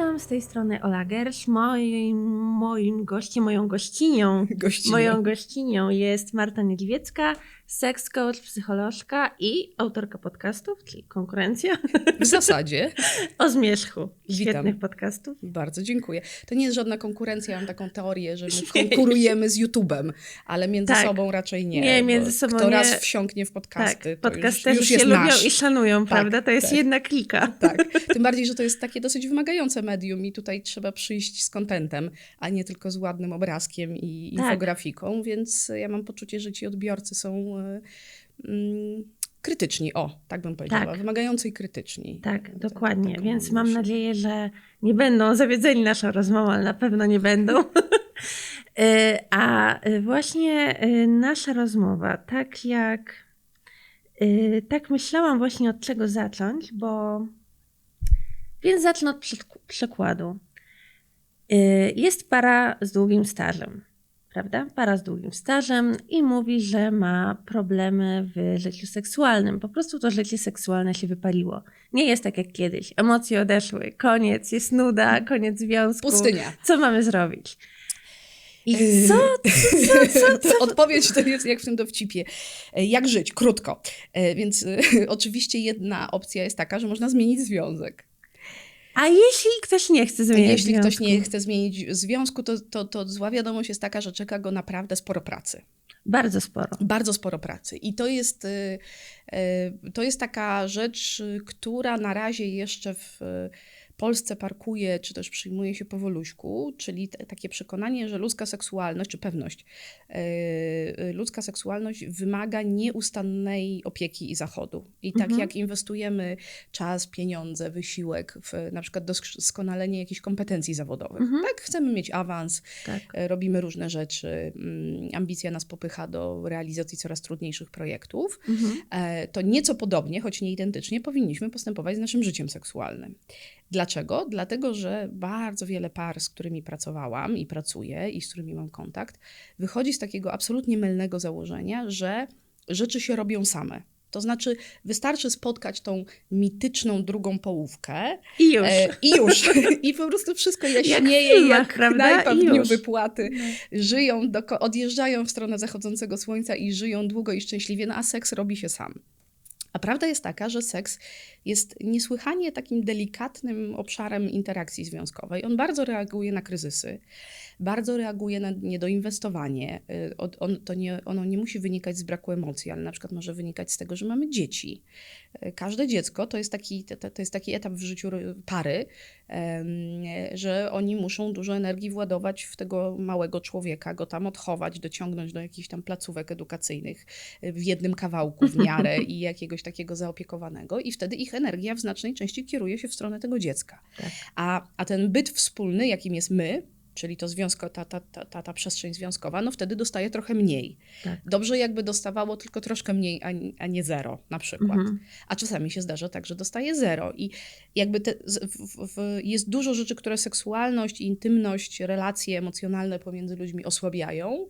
Witam z tej strony Ola Gersz. Moim, moim gościem, moją gościnią, Gościnią. moją gościnią jest Marta Niedźwiecka, seks coach, psycholożka i autorka podcastów, czyli konkurencja W zasadzie. o zmierzchu. Witam. Świetnych podcastów. Bardzo dziękuję. To nie jest żadna konkurencja, ja mam taką teorię, że my konkurujemy z YouTube'em, ale między Tak. sobą raczej nie. Nie, między sobą Kto nie. raz wsiąknie w podcasty, tak, to już, podcasterzy już się lubią nasz. i szanują, prawda? To jest tak. jedna klika. Tak, tym bardziej, że to jest takie dosyć wymagające medium i tutaj trzeba przyjść z kontentem, a nie tylko z ładnym obrazkiem i Tak. infografiką, więc ja mam poczucie, że ci odbiorcy są krytyczni, o, tak bym powiedziała, Tak. wymagający i krytyczni. Tak, dokładnie. taką Więc mam nadzieję, że nie będą zawiedzeni naszą rozmową, ale na pewno nie będą. Y, A y, właśnie y, nasza rozmowa, tak jak y, tak myślałam właśnie od czego zacząć, bo więc zacznę od przyk- przykładu. Y, Jest para z długim stażem, prawda? Para z długim stażem i mówi, że ma problemy w życiu seksualnym. Po prostu to życie seksualne się wypaliło. Nie jest tak jak kiedyś. Emocje odeszły, koniec, jest nuda, koniec związku. Pustynia. Co mamy zrobić? I co? Co, co, co, Odpowiedź to jest jak w tym dowcipie. E, Jak żyć? Krótko. E, Więc e, oczywiście jedna opcja jest taka, że można zmienić związek. A jeśli ktoś nie chce zmienić Jeśli ktoś związku? nie chce zmienić związku, to, to, to zła wiadomość jest taka, że czeka go naprawdę sporo pracy. Bardzo sporo. Bardzo sporo pracy. I to jest, y, y, to jest taka rzecz, która na razie jeszcze w Polsce parkuje, czy też przyjmuje się powoluśku, czyli te, takie przekonanie, że ludzka seksualność, czy pewność, y, y, ludzka seksualność wymaga nieustannej opieki i zachodu. I tak Mhm. jak inwestujemy czas, pieniądze, wysiłek w na przykład doskonalenie jakichś kompetencji zawodowych, Mhm. tak? Chcemy mieć awans, Tak. E, robimy różne rzeczy. mm, Ambicja nas popycha do realizacji coraz trudniejszych projektów. Mhm. E, To nieco podobnie, choć nie identycznie, powinniśmy postępować z naszym życiem seksualnym. Dlaczego? Dlatego, że bardzo wiele par, z którymi pracowałam i pracuję i z którymi mam kontakt, wychodzi z takiego absolutnie mylnego założenia, że rzeczy się robią same. To znaczy, wystarczy spotkać tą mityczną drugą połówkę I już. E, I już. I po prostu wszystko jaśnieje, jak prawda? knajpa w dniu wypłaty. No. Żyją, doko- odjeżdżają w stronę zachodzącego słońca i żyją długo i szczęśliwie, no a seks robi się sam. Prawda jest taka, że seks jest niesłychanie takim delikatnym obszarem interakcji związkowej. On bardzo reaguje na kryzysy, bardzo reaguje na niedoinwestowanie. Y, On, to nie, ono nie musi wynikać z braku emocji, ale na przykład może wynikać z tego, że mamy dzieci. Każde dziecko to jest taki, to, to jest taki etap w życiu ry- pary, że oni muszą dużo energii władować w tego małego człowieka, go tam odchować, dociągnąć do jakichś tam placówek edukacyjnych w jednym kawałku w miarę i jakiegoś takiego zaopiekowanego i wtedy ich energia w znacznej części kieruje się w stronę tego dziecka. Tak. A, a ten byt wspólny, jakim jest my, czyli to związko, ta, ta, ta, ta, ta przestrzeń związkowa, no wtedy dostaje trochę mniej. Tak. Dobrze jakby dostawało tylko troszkę mniej, a, a nie zero na przykład. Mhm. A czasami się zdarza tak, że dostaje zero. I jakby te, w, w, jest dużo rzeczy, które seksualność, intymność, relacje emocjonalne pomiędzy ludźmi osłabiają.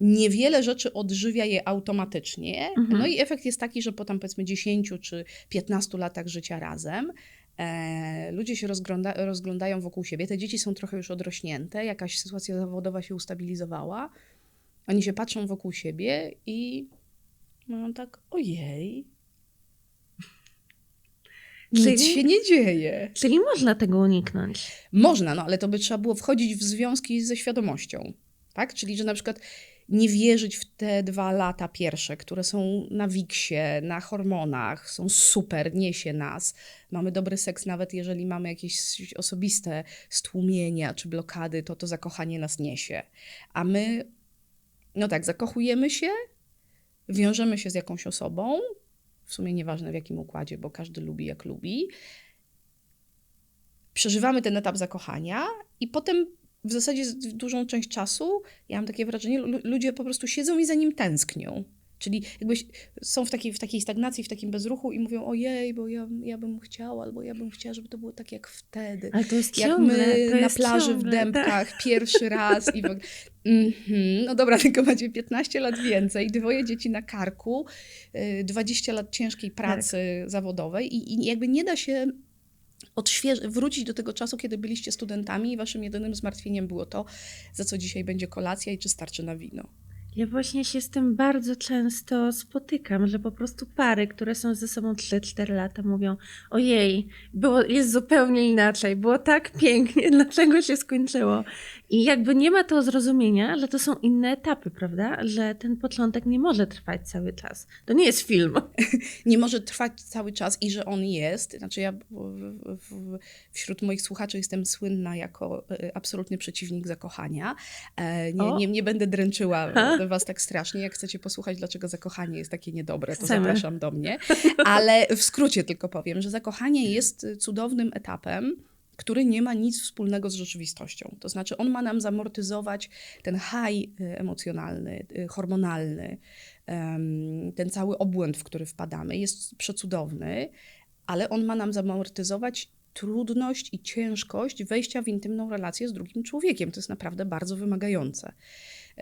Niewiele rzeczy odżywia je automatycznie. Mhm. No i efekt jest taki, że po tam powiedzmy 10 czy 15 latach życia razem ludzie się rozgląda, rozglądają wokół siebie. Te dzieci są trochę już odrośnięte, jakaś sytuacja zawodowa się ustabilizowała. Oni się patrzą wokół siebie i mówią tak, ojej, nic Czyli- się nie dzieje. Czyli można tego uniknąć. Można, no ale to by trzeba było wchodzić w związki ze świadomością, tak? Czyli, że na przykład nie wierzyć w te dwa lata pierwsze, które są na wiksie, na hormonach, są super, niesie nas. Mamy dobry seks, nawet jeżeli mamy jakieś osobiste stłumienia czy blokady, to to zakochanie nas niesie. A my, no tak, zakochujemy się, wiążemy się z jakąś osobą, w sumie nieważne w jakim układzie, bo każdy lubi jak lubi. Przeżywamy ten etap zakochania i potem w zasadzie dużą część czasu, ja mam takie wrażenie, lu- ludzie po prostu siedzą i za nim tęsknią. Czyli jakby są w takiej, w takiej stagnacji, w takim bezruchu i mówią, ojej, bo ja, ja bym chciała, albo ja bym chciała, żeby to było tak jak wtedy. Ale to jest Jak ciągle, my na plaży ciągle, w Dębkach pierwszy raz i w... Mhm, No dobra, tylko macie 15 lat więcej, dwoje dzieci na karku, y, 20 lat ciężkiej pracy zawodowej i, i jakby nie da się odśwież- wrócić do tego czasu, kiedy byliście studentami i waszym jedynym zmartwieniem było to, za co dzisiaj będzie kolacja i czy starczy na wino. Ja właśnie się z tym bardzo często spotykam, że po prostu pary, które są ze sobą 3-4 lata, mówią: Ojej, było, jest zupełnie inaczej, było tak pięknie, dlaczego się skończyło? I jakby nie ma to zrozumienia, że to są inne etapy, prawda? Że ten początek nie może trwać cały czas. To nie jest film. Nie może trwać cały czas i że on jest. Znaczy, ja wśród moich słuchaczy jestem słynna jako e, absolutny przeciwnik zakochania. E, Nie, nie, nie będę dręczyła Ha. was tak strasznie. Jak chcecie posłuchać, dlaczego zakochanie jest takie niedobre, to Chcemy. zapraszam do mnie. Ale w skrócie tylko powiem, że zakochanie jest cudownym etapem, który nie ma nic wspólnego z rzeczywistością. To znaczy, on ma nam zamortyzować ten high y, emocjonalny, y, hormonalny, ten cały obłęd, w który wpadamy. Jest przecudowny, ale on ma nam zamortyzować trudność i ciężkość wejścia w intymną relację z drugim człowiekiem. To jest naprawdę bardzo wymagające,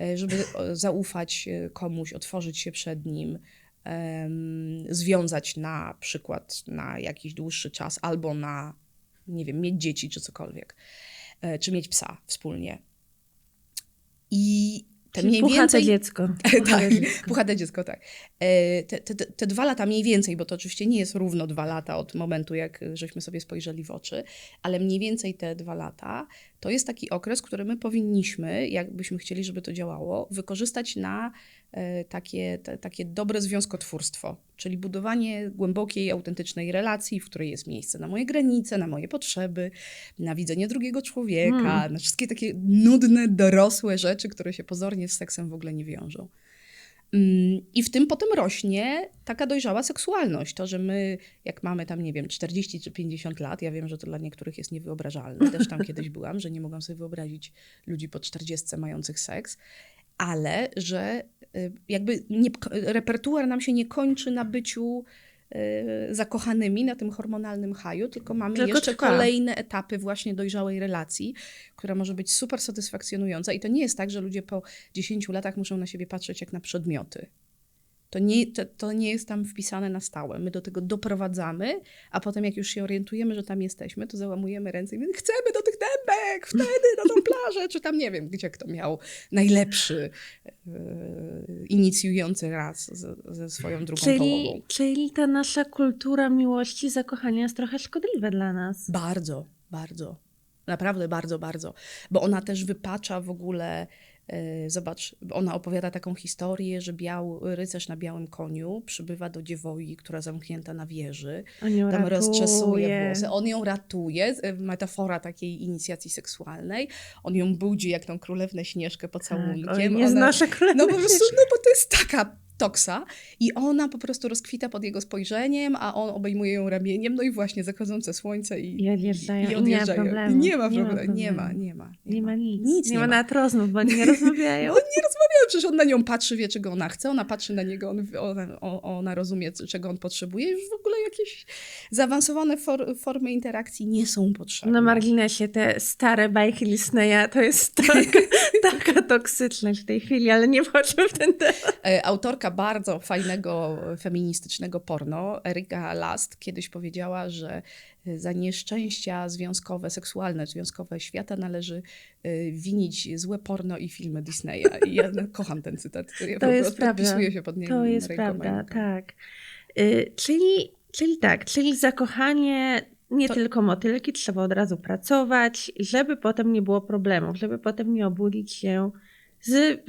E, żeby zaufać e, komuś, otworzyć się przed nim, związać na przykład na jakiś dłuższy czas albo na, nie wiem, mieć dzieci czy cokolwiek, e, czy mieć psa wspólnie. I te mniej puchate więcej... dziecko. tak, Puchate dziecko. puchate dziecko, tak. E, Te, te, te dwa lata mniej więcej, bo to oczywiście nie jest równo dwa lata od momentu, jak żeśmy sobie spojrzeli w oczy, ale mniej więcej te dwa lata to jest taki okres, który my powinniśmy, jakbyśmy chcieli, żeby to działało, wykorzystać na takie, te, takie dobre związkotwórstwo, czyli budowanie głębokiej, autentycznej relacji, w której jest miejsce na moje granice, na moje potrzeby, na widzenie drugiego człowieka, Mm. na wszystkie takie nudne, dorosłe rzeczy, które się pozornie z seksem w ogóle nie wiążą. Mm, I w tym potem rośnie taka dojrzała seksualność. To, że my, jak mamy tam, nie wiem, 40 czy 50 lat, ja wiem, że to dla niektórych jest niewyobrażalne. Też tam kiedyś byłam, że nie mogłam sobie wyobrazić ludzi po 40 mających seks, ale że y, jakby nie, repertuar nam się nie kończy na byciu y, zakochanymi na tym hormonalnym haju, tylko mamy Tylko jeszcze trwa. kolejne etapy właśnie dojrzałej relacji, która może być super satysfakcjonująca. I to nie jest tak, że ludzie po 10 latach muszą na siebie patrzeć jak na przedmioty. To nie, to, to nie jest tam wpisane na stałe. My do tego doprowadzamy, a potem jak już się orientujemy, że tam jesteśmy, to załamujemy ręce i mówimy, chcemy do tych dębek, wtedy na tą plażę, czy tam nie wiem, gdzie kto miał najlepszy, e, inicjujący raz ze, ze swoją drugą Czyli, połową. czyli ta nasza kultura miłości, zakochania jest trochę szkodliwa dla nas. Bardzo, bardzo. Naprawdę bardzo, bardzo. Bo ona też wypacza w ogóle. E, Zobacz, ona opowiada taką historię, że biał, rycerz na białym koniu przybywa do dziewoi, która zamknięta na wieży. On ją Tam rozczesuje ratuje. włosy. On ją ratuje, e, metafora takiej inicjacji seksualnej. On ją budzi jak tą królewnę Śnieżkę pocałunkiem. Tak, nie Ona- znoszę królewnej no po prostu, no bo to jest taka toksa i ona po prostu rozkwita pod jego spojrzeniem, a on obejmuje ją ramieniem, no i właśnie zachodzące słońce i, I odjeżdżają. i I nie ma odjeżdżają. problemu. I nie ma Nie ma problemu. Nie ma, nie ma. Nie ma nic. Nic nie, nie ma nawet rozmów, bo oni nie rozmawiają. Oni nie rozmawiają, przecież on na nią patrzy, wie czego ona chce, ona patrzy na niego, on, ona, ona rozumie, czego on potrzebuje. Już w ogóle jakieś zaawansowane for, formy interakcji nie są potrzebne. Na marginesie te stare bajki Disneya to jest taka, taka toksyczność w tej chwili, ale nie wchodźmy w ten temat. E, Autorka bardzo fajnego feministycznego porno, Erika Last, kiedyś powiedziała, że e, za nieszczęścia związkowe, seksualne, związkowe świata należy e, winić złe porno i filmy Disneya. I ja no, kocham ten cytat. Ja To jest prawda. się pod nim. To jest prawda, tak. Czyli, czyli tak, czyli zakochanie, nie To- tylko motylki, trzeba od razu pracować, żeby potem nie było problemów, żeby potem nie obudzić się z,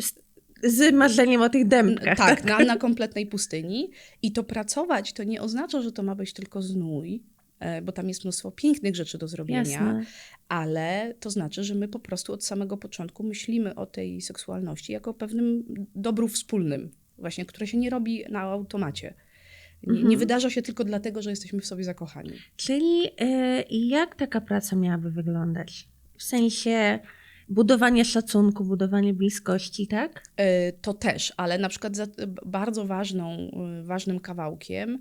z, marzeniem o tych dębkach. Tak, na, na kompletnej pustyni. I to pracować to nie oznacza, że to ma być tylko znój, e, bo tam jest mnóstwo pięknych rzeczy do zrobienia. Jasne. ale to znaczy, że my po prostu od samego początku myślimy o tej seksualności jako o pewnym dobru wspólnym, właśnie, które się nie robi na automacie. Nie, Mhm. nie wydarza się tylko dlatego, że jesteśmy w sobie zakochani. Czyli y, jak taka praca miałaby wyglądać? W sensie budowanie szacunku, budowanie bliskości, tak? E, To też, ale na przykład za, bardzo ważną, e, ważnym kawałkiem,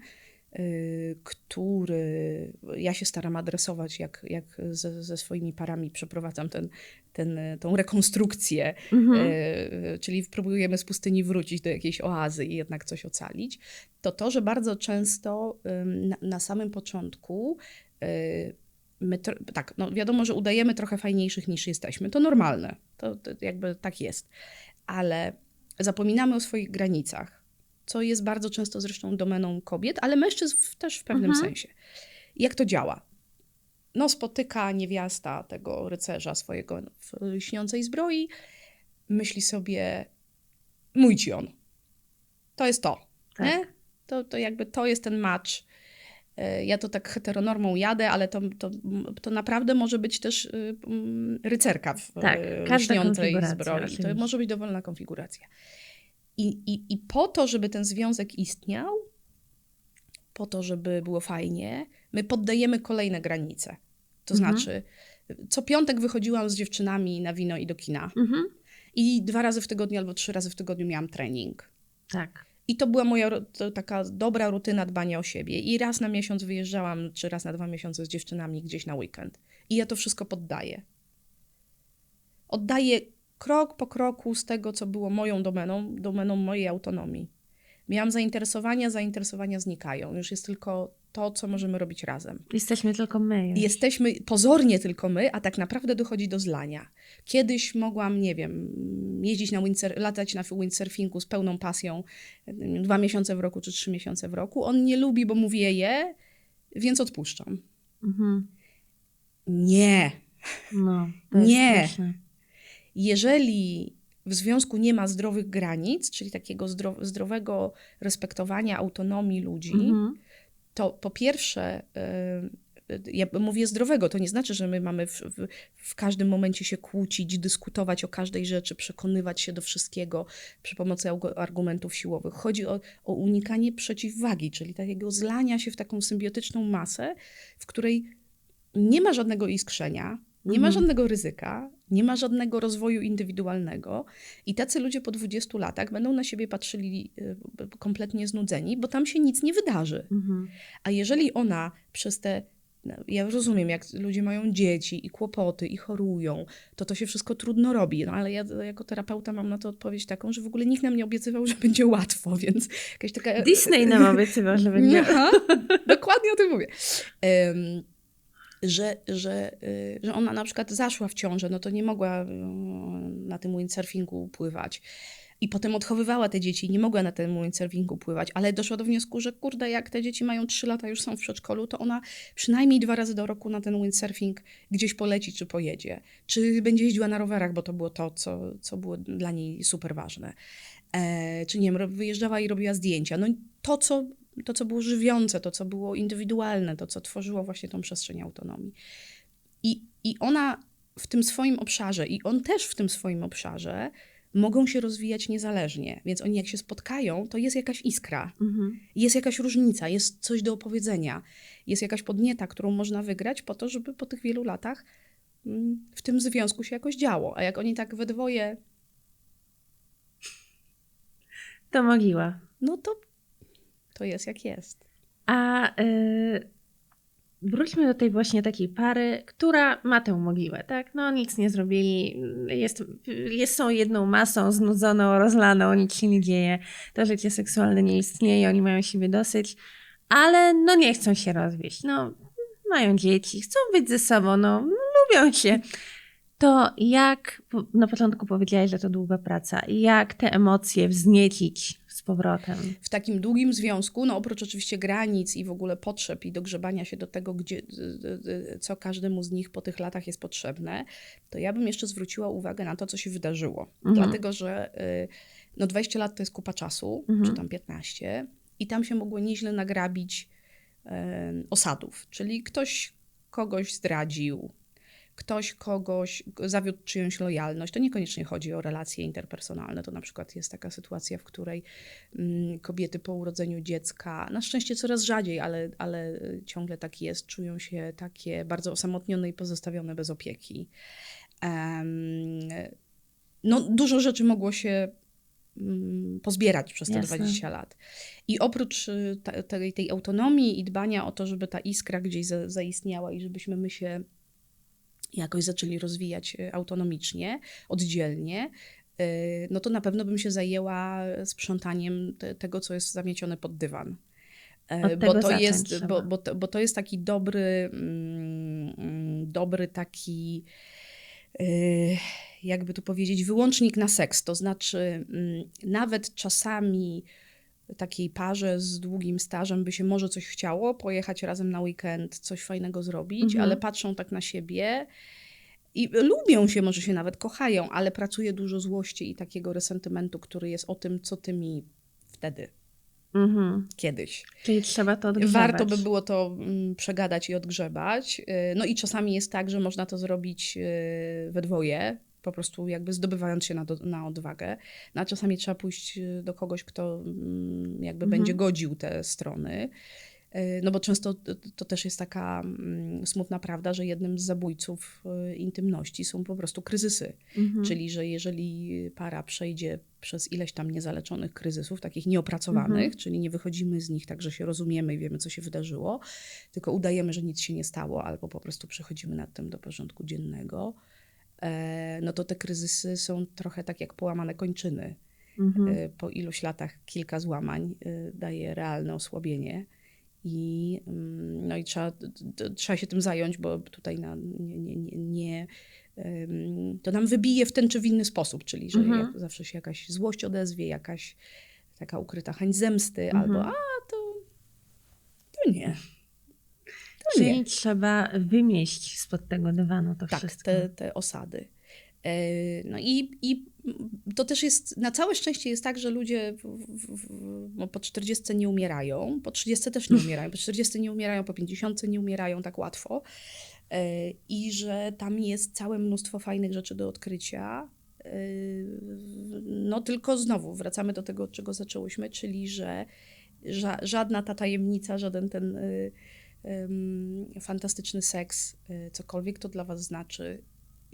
który ja się staram adresować, jak, jak ze, ze swoimi parami przeprowadzam ten, ten, tą rekonstrukcję Mhm. e, czyli próbujemy z pustyni wrócić do jakiejś oazy i jednak coś ocalić, to to, że bardzo często na, na samym początku y, my tak, no wiadomo, że udajemy trochę fajniejszych niż jesteśmy. To normalne. To, to jakby tak jest. Ale zapominamy o swoich granicach, co jest bardzo często zresztą domeną kobiet, ale mężczyzn też w pewnym Mhm. sensie. Jak to działa? No, spotyka niewiasta tego rycerza swojego w lśniącej zbroi, myśli sobie, mój ci on. To jest to. Tak. Nie? To, to jakby to jest ten match. E, Ja to tak heteronormą jadę, ale to, to, to naprawdę może być też y, mm, rycerka w Tak, każda lśniącej zbroi. To oczywiście. może być dowolna konfiguracja. I, i, I po to, żeby ten związek istniał, po to, żeby było fajnie, my poddajemy kolejne granice. To Mhm. znaczy, co piątek wychodziłam z dziewczynami na wino i do kina. Mhm. I dwa razy w tygodniu albo trzy razy w tygodniu miałam trening. Tak. I to była moja to taka dobra rutyna dbania o siebie. I raz na miesiąc wyjeżdżałam, czy raz na dwa miesiące z dziewczynami gdzieś na weekend. I ja to wszystko poddaję. Oddaję krok po kroku z tego, co było moją domeną, domeną mojej autonomii. Miałam zainteresowania, zainteresowania znikają. Już jest tylko to, co możemy robić razem. Jesteśmy tylko my. Już. Jesteśmy pozornie tylko my, a tak naprawdę dochodzi do zlania. Kiedyś mogłam, nie wiem, jeździć na windsurf, latać na windsurfingu z pełną pasją dwa miesiące w roku czy trzy miesiące w roku. On nie lubi, bo mu wieje, więc odpuszczam. Mhm. Nie. No, Nie. straszne. Jeżeli w związku nie ma zdrowych granic, czyli takiego zdro- zdrowego respektowania autonomii ludzi, Mhm. to po pierwsze, y, ja mówię zdrowego, to nie znaczy, że my mamy w, w, w każdym momencie się kłócić, dyskutować o każdej rzeczy, przekonywać się do wszystkiego przy pomocy argumentów siłowych. Chodzi o, o unikanie przeciwwagi, czyli takiego zlania się w taką symbiotyczną masę, w której nie ma żadnego iskrzenia, nie ma Mhm. żadnego ryzyka, nie ma żadnego rozwoju indywidualnego i tacy ludzie po 20 latach będą na siebie patrzyli y, kompletnie znudzeni, bo tam się nic nie wydarzy. Mhm. A jeżeli ona przez te. no, Ja rozumiem, jak ludzie mają dzieci i kłopoty i chorują, to to się wszystko trudno robi. No ale ja jako terapeuta mam na to odpowiedź taką, że w ogóle nikt nam nie obiecywał, że będzie łatwo, więc jakaś taka. Disney nam obiecywał, że będzie. Aha, dokładnie o tym mówię. Że, że, y, że ona na przykład zaszła w ciążę, no to nie mogła y, na tym windsurfingu pływać. I potem odchowywała te dzieci, nie mogła na tym windsurfingu pływać, ale doszła do wniosku, że kurde, jak te dzieci mają 3 lata, już są w przedszkolu, to ona przynajmniej dwa razy do roku na ten windsurfing gdzieś poleci czy pojedzie. Czy będzie jeździła na rowerach, bo to było to, co, co było dla niej super ważne. E, czy nie wiem, wyjeżdżała i robiła zdjęcia. No to co, to, co było żywiące, to, co było indywidualne, to, co tworzyło właśnie tą przestrzeń autonomii. I, I ona w tym swoim obszarze, i on też w tym swoim obszarze, mogą się rozwijać niezależnie. Więc oni, jak się spotkają, to jest jakaś iskra, Mhm. jest jakaś różnica, jest coś do opowiedzenia, jest jakaś podnieta, którą można wygrać po to, żeby po tych wielu latach mm, w tym związku się jakoś działo. A jak oni tak we dwoje, To mogiła. no to to jest jak jest. A y, wróćmy do tej właśnie takiej pary, która ma tę mogiłę, tak? No nic nie zrobili, jest, jest, są jedną masą znudzoną, rozlaną, nic się nie dzieje, to życie seksualne nie istnieje, oni mają siebie dosyć, ale no nie chcą się rozwieść, no mają dzieci, chcą być ze sobą, no lubią się. To jak, na początku powiedziałaś, że to długa praca, jak te emocje wzniecić z powrotem? w takim długim związku, no oprócz oczywiście granic i w ogóle potrzeb i dogrzebania się do tego, gdzie, co każdemu z nich po tych latach jest potrzebne, to ja bym jeszcze zwróciła uwagę na to, co się wydarzyło. Mhm. Dlatego, że y, no 20 lat to jest kupa czasu, Mhm. czy tam 15, i tam się mogło nieźle nagrabić y, osadów. Czyli ktoś kogoś zdradził, ktoś kogoś zawiódł czyjąś lojalność. To niekoniecznie chodzi o relacje interpersonalne. To na przykład jest taka sytuacja, w której mm, kobiety po urodzeniu dziecka, na szczęście coraz rzadziej, ale, ale ciągle tak jest, czują się takie bardzo osamotnione i pozostawione bez opieki. No, dużo rzeczy mogło się mm, pozbierać przez te Jasne. 20 lat. I oprócz ta- tej, tej autonomii i dbania o to, żeby ta iskra gdzieś za, zaistniała i żebyśmy my się jakoś zaczęli rozwijać y, autonomicznie, oddzielnie, y, no to na pewno bym się zajęła sprzątaniem te, tego, co jest zamiecione pod dywan. E, bo to jest, bo, bo, to, bo to jest taki dobry, mm, dobry taki, jakby tu powiedzieć, wyłącznik na seks. To znaczy, mm, nawet czasami takiej parze z długim stażem by się może coś chciało, pojechać razem na weekend, coś fajnego zrobić, Mhm. ale patrzą tak na siebie i lubią się, może się nawet kochają, ale pracuje dużo złości i takiego resentymentu, który jest o tym, co ty mi wtedy, Mhm. kiedyś. Czyli trzeba to odgrzewać. Warto by było to mm, przegadać i odgrzebać. Yy, No i czasami jest tak, że można to zrobić yy, we dwoje, po prostu jakby zdobywając się na, do, na odwagę. No a czasami trzeba pójść yy, do kogoś, kto mm, jakby Mhm. będzie godził te strony. Yy, No bo często to, też jest taka mm, smutna prawda, że jednym z zabójców yy, intymności są po prostu kryzysy. Mhm. Czyli, że jeżeli para przejdzie przez ileś tam niezaleczonych kryzysów, takich nieopracowanych, Mhm. czyli nie wychodzimy z nich tak, że się rozumiemy i wiemy, co się wydarzyło, tylko udajemy, że nic się nie stało, albo po prostu przechodzimy nad tym do porządku dziennego, no to te kryzysy są trochę tak jak połamane kończyny. Mhm. E, Po iluś latach kilka złamań e, daje realne osłabienie. I, mm, no i trzeba, trzeba się tym zająć, bo tutaj na, nie, nie, nie, nie to nam wybije w ten czy w inny sposób, czyli że Mhm. jak zawsze się jakaś złość odezwie, jakaś taka ukryta chęć zemsty, Mhm. albo a to, to nie. Czyli nie. trzeba wymieść spod tego dywanu to Tak, wszystko. te, te osady. E, No i, i to też jest, na całe szczęście jest tak, że ludzie w, w, w, no po 40 nie umierają, po 30 też nie umierają, po 40 nie umierają, po 50 nie umierają tak łatwo. E, I że tam jest całe mnóstwo fajnych rzeczy do odkrycia. E, No tylko znowu wracamy do tego, od czego zaczęłyśmy, czyli że ża- żadna ta tajemnica, żaden ten y, fantastyczny seks, y, cokolwiek to dla was znaczy,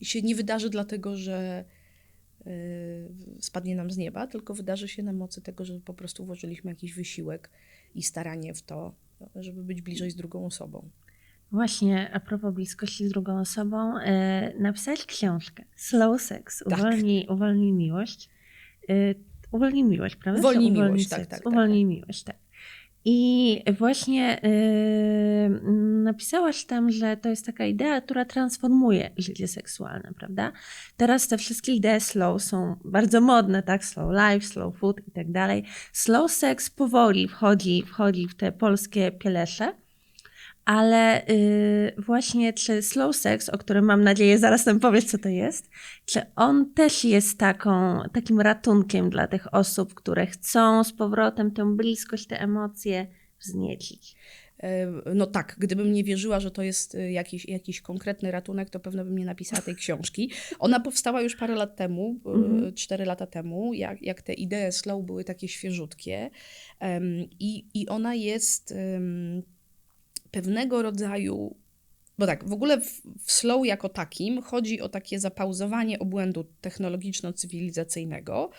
się nie wydarzy dlatego, że y, spadnie nam z nieba, tylko wydarzy się na mocy tego, że po prostu włożyliśmy jakiś wysiłek i staranie w to, żeby być bliżej z drugą osobą. Właśnie, a propos bliskości z drugą osobą, e, napisałeś książkę Slow Sex, Tak. uwolnij, uwolnij miłość. E, uwolnij miłość, prawda? Uwolnij miłość, tak, seks? tak, tak, Uwolnij miłość, tak. I właśnie e, napisałaś tam, że to jest taka idea, która transformuje życie seksualne, prawda? Teraz te wszystkie idee slow są bardzo modne, tak? Slow life, slow food i tak dalej. Slow sex powoli wchodzi, wchodzi w te polskie pielesze. Ale y, właśnie czy slow sex, o którym mam nadzieję zaraz nam powiesz, co to jest, czy on też jest taką, takim ratunkiem dla tych osób, które chcą z powrotem tę bliskość, te emocje wzniecić? E, No tak, gdybym nie wierzyła, że to jest e, jakiś, jakiś konkretny ratunek, to pewno bym nie napisała tej książki. Ona powstała już parę lat temu, e, Mhm. cztery lata temu, jak, jak te idee slow były takie świeżutkie. Em, I, I ona jest em, pewnego rodzaju. Bo tak, w ogóle w, w slow jako takim chodzi o takie zapauzowanie obłędu technologiczno-cywilizacyjnego,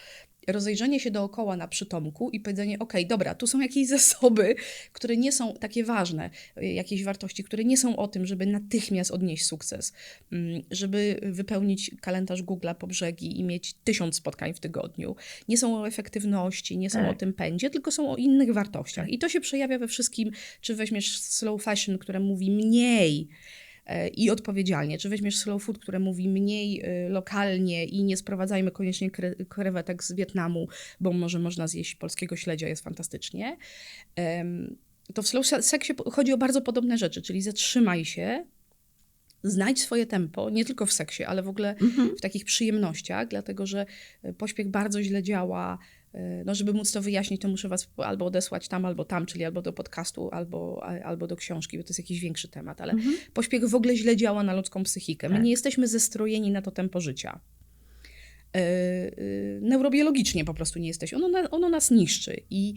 rozejrzenie się dookoła na przytomku i powiedzenie, ok, dobra, tu są jakieś zasoby, które nie są takie ważne, y, jakieś wartości, które nie są o tym, żeby natychmiast odnieść sukces, mm, żeby wypełnić kalendarz Google'a po brzegi i mieć tysiąc spotkań w tygodniu. Nie są o efektywności, nie są Tak. o tym pędzie, tylko są o innych wartościach. Tak. I to się przejawia we wszystkim, czy weźmiesz slow fashion, które mówi mniej, i odpowiedzialnie. Czy weźmiesz slow food, które mówi mniej y, lokalnie i nie sprowadzajmy koniecznie kre- krewetek z Wietnamu, bo może można zjeść polskiego śledzia, jest fantastycznie. To w slow se- seksie chodzi o bardzo podobne rzeczy, czyli zatrzymaj się, znajdź swoje tempo, nie tylko w seksie, ale w ogóle Mhm. w takich przyjemnościach, dlatego że e, pośpiech bardzo źle działa. E, No, żeby móc to wyjaśnić, to muszę was albo odesłać tam, albo tam, czyli albo do podcastu, albo, albo do książki, bo to jest jakiś większy temat, ale Mhm. pośpiech w ogóle źle działa na ludzką psychikę. My Tak. nie jesteśmy zestrojeni na to tempo życia. E, e, neurobiologicznie po prostu nie jesteśmy. Ono, na- ono nas niszczy. I,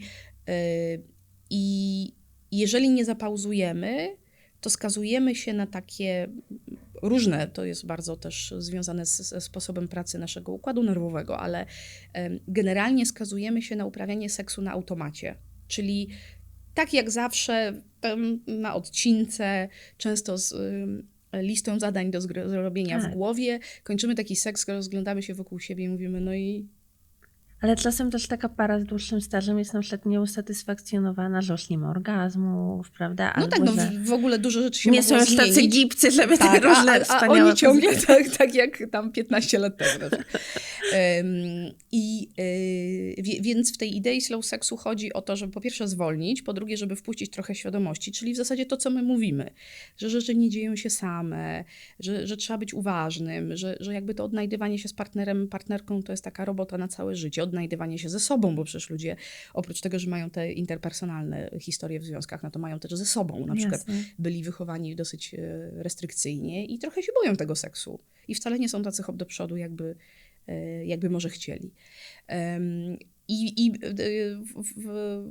I jeżeli nie zapauzujemy, to skazujemy się na takie różne, to jest bardzo też związane z, ze sposobem pracy naszego układu nerwowego, ale generalnie skazujemy się na uprawianie seksu na automacie. Czyli tak jak zawsze, na odcince, często z listą zadań do zrobienia Tak. w głowie, kończymy taki seks, rozglądamy się wokół siebie i mówimy, no i Ale czasem też taka para z dłuższym stażem jest na przykład nieusatysfakcjonowana, że już nie ma orgazmów, prawda? No Albo, tak, no w, ogóle dużo rzeczy się nie są już tacy gipcy, żeby Tak, te różne a, a wspaniałe oni ciągle tak, tak jak tam 15 lat temu. przykład. Em, I y, więc w tej idei slow sexu chodzi o to, żeby po pierwsze zwolnić, po drugie, żeby wpuścić trochę świadomości, czyli w zasadzie to, co my mówimy, że rzeczy nie dzieją się same, że, że trzeba być uważnym, że, że jakby to odnajdywanie się z partnerem, partnerką to jest taka robota na całe życie, odnajdywanie się ze sobą, bo przecież ludzie oprócz tego, że mają te interpersonalne historie w związkach, no to mają też ze sobą, na przykład Jasne. byli wychowani dosyć e, restrykcyjnie i trochę się boją tego seksu. I wcale nie są tacy hop do przodu, jakby, e, jakby może chcieli. Em, I, i e, w, w,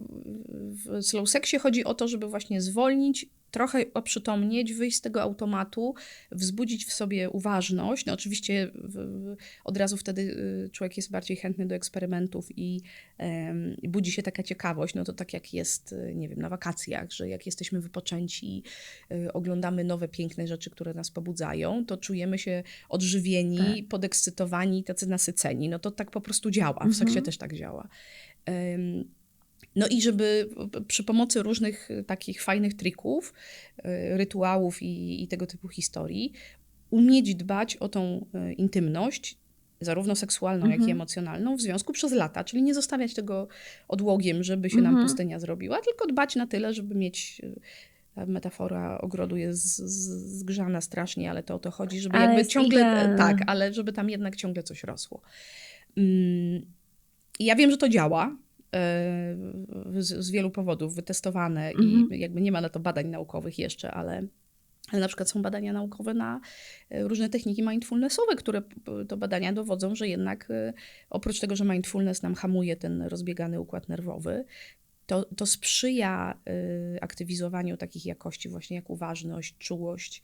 w slow sexie chodzi o to, żeby właśnie zwolnić, trochę oprzytomnieć, wyjść z tego automatu, wzbudzić w sobie uważność. No oczywiście w, w, od razu wtedy y, człowiek jest bardziej chętny do eksperymentów i i budzi się taka ciekawość, no to tak jak jest, y, nie wiem, na wakacjach, że jak jesteśmy wypoczęci, y, oglądamy nowe, piękne rzeczy, które nas pobudzają, to czujemy się odżywieni, Tak. podekscytowani, tacy nasyceni. No to tak po prostu działa. W seksie Mhm. też tak działa. No i żeby przy pomocy różnych y, takich fajnych trików, y, rytuałów i, i tego typu historii, umieć dbać o tą y, intymność, zarówno seksualną, jak i Mhm. emocjonalną, w związku przez lata, czyli nie zostawiać tego odłogiem, żeby się nam Mhm. pustynia zrobiła, tylko dbać na tyle, żeby mieć. ta Metafora ogrodu jest zgrzana strasznie, ale to o to chodzi, żeby Ale jakby ciągle. idealna. Tak, ale żeby tam jednak ciągle coś rosło. Mm, Ja wiem, że to działa. E, Z, z wielu powodów wytestowane Mhm. i jakby nie ma na to badań naukowych jeszcze, ale, ale na przykład są badania naukowe na e, różne techniki mindfulnessowe, które to badania dowodzą, że jednak e, oprócz tego, że mindfulness nam hamuje ten rozbiegany układ nerwowy, to, to sprzyja aktywizowaniu takich jakości właśnie jak uważność, czułość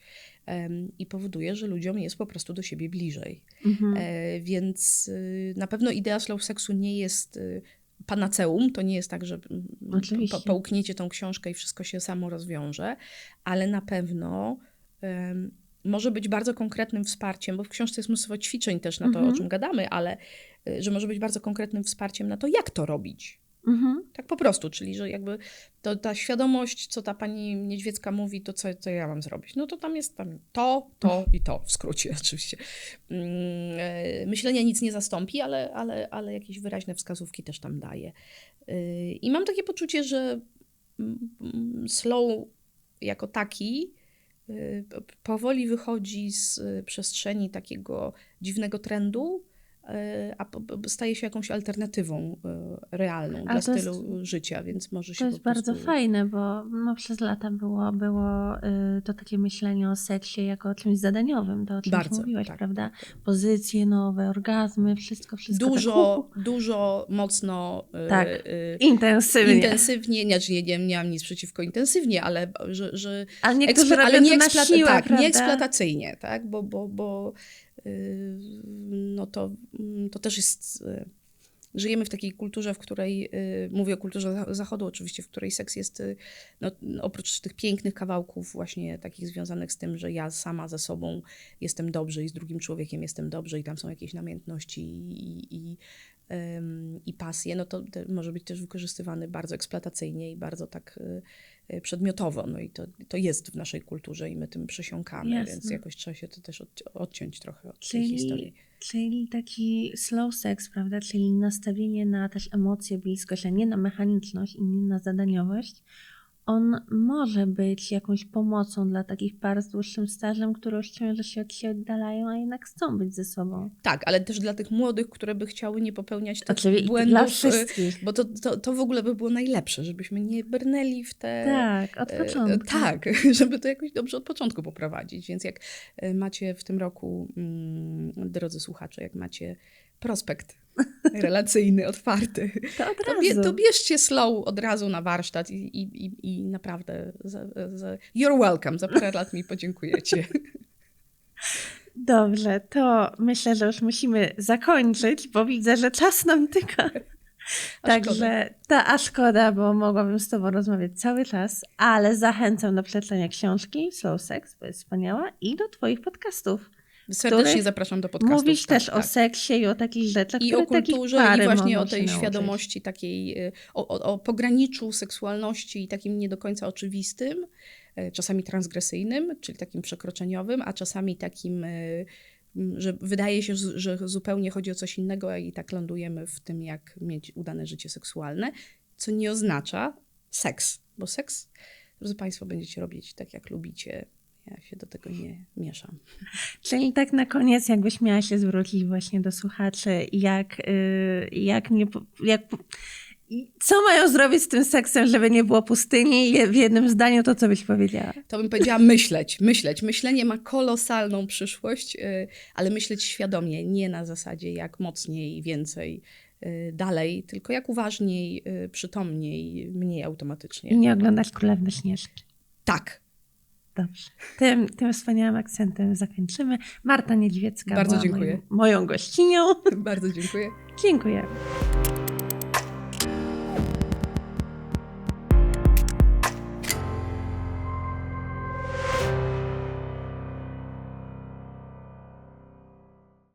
i powoduje, że ludziom jest po prostu do siebie bliżej. Mhm. E, więc y, na pewno idea slow sexu nie jest y, panaceum. To nie jest tak, że mm, Oczywiście. po, połkniecie tą książkę i wszystko się samo rozwiąże, ale na pewno em, może być bardzo konkretnym wsparciem, bo w książce jest mnóstwo ćwiczeń też na to, Mhm. o czym gadamy, ale y, że może być bardzo konkretnym wsparciem na to, jak to robić. Mhm. Tak po prostu, czyli że jakby to, ta świadomość, co ta pani Niedźwiecka mówi, to co, co ja mam zrobić. No to tam jest tam to, to i to, w skrócie oczywiście. Mm, e, Myślenie nic nie zastąpi, ale, ale, ale jakieś wyraźne wskazówki też tam daje. Y, I mam takie poczucie, że slow jako taki y, powoli wychodzi z y, przestrzeni takiego dziwnego trendu, a po- po- staje się jakąś alternatywą y, realną dla to jest- stylu życia, więc może się To jest prostu... bardzo fajne, bo no, przez lata było, było y, to takie myślenie o seksie jako o czymś zadaniowym, to o czym Bardzo, mówiłaś, tak, prawda? Pozycje nowe, orgazmy, wszystko, wszystko. Dużo, Tak, dużo, mocno Tak. y, intensywnie. intensywnie, nie, nie, nie, mam nic przeciwko intensywnie, ale że, że Ale niektórzy Eksple- robią ale to nie, siłę, tak, nie eksploatacyjnie, tak? Bo, bo, bo no to, mm, to też jest. Yy, żyjemy w takiej kulturze, w której, yy, mówię o kulturze za- zachodu oczywiście, w której seks jest, no, oprócz tych pięknych kawałków właśnie takich związanych z tym, że ja sama ze sobą jestem dobrze i z drugim człowiekiem jestem dobrze i tam są jakieś namiętności i, i, i pasje, no to może być też wykorzystywany bardzo eksploatacyjnie i bardzo tak y, y, przedmiotowo. No i to, to jest w naszej kulturze i my tym przesiąkamy, Jasne. więc jakoś trzeba się to też odci- odciąć trochę od tej Czyli, historii. czyli taki slow sex, prawda? Czyli nastawienie na też emocje, bliskość, a nie na mechaniczność i nie na zadaniowość. On może być jakąś pomocą dla takich par z dłuższym stażem, które już czują, że się od siebie oddalają, a jednak chcą być ze sobą. Tak, ale też dla tych młodych, które by chciały nie popełniać tych Oczywiście błędów. dla y, wszystkich. Bo to, to, to w ogóle by było najlepsze, żebyśmy nie brnęli w te... Tak, od E, początku. Tak, żeby to jakoś dobrze od początku poprowadzić. Więc jak e, macie w tym roku, mm, drodzy słuchacze, jak macie prospekt relacyjny, otwarty, To od to, razu. bie, to bierzcie slow od razu na warsztat i, i, i, i naprawdę za, za, you're welcome. Za parę lat mi podziękujecie. Dobrze, to myślę, że już musimy zakończyć, bo widzę, że czas nam tyka. A Także ta a szkoda, bo mogłabym z Tobą rozmawiać cały czas, ale zachęcam do przeczytania książki Slow Sex, bo jest wspaniała, i do Twoich podcastów. Serdecznie zapraszam do podcastu. Mówisz też o seksie i o takich rzeczach, I o kulturze, i właśnie o tej świadomości takiej, y, o, o, o pograniczu seksualności i takim nie do końca oczywistym, y, czasami transgresyjnym, czyli takim przekroczeniowym, a czasami takim, y, że wydaje się, że zupełnie chodzi o coś innego, a i tak lądujemy w tym, jak mieć udane życie seksualne, co nie oznacza seks, bo seks, drodzy Państwo, będziecie robić tak, jak lubicie. Ja się do tego nie mieszam. Czyli tak na koniec, jakbyś miała się zwrócić właśnie do słuchaczy, jak, y, jak nie, jak, i co mają zrobić z tym seksem, żeby nie było pustyni? W jednym zdaniu to co byś powiedziała? To bym powiedziała myśleć, myśleć. Myślenie ma kolosalną przyszłość, y, ale myśleć świadomie, nie na zasadzie jak mocniej, więcej, y, dalej, tylko jak uważniej, przytomniej, mniej I automatycznie. nie oglądać Królewny Śnieżki. Tak, Dobrze. Tym, tym wspaniałym akcentem zakończymy. Marta Niedźwiecka Bardzo była dziękuję. Moją, moją gościnią. bardzo dziękuję. Dziękuję.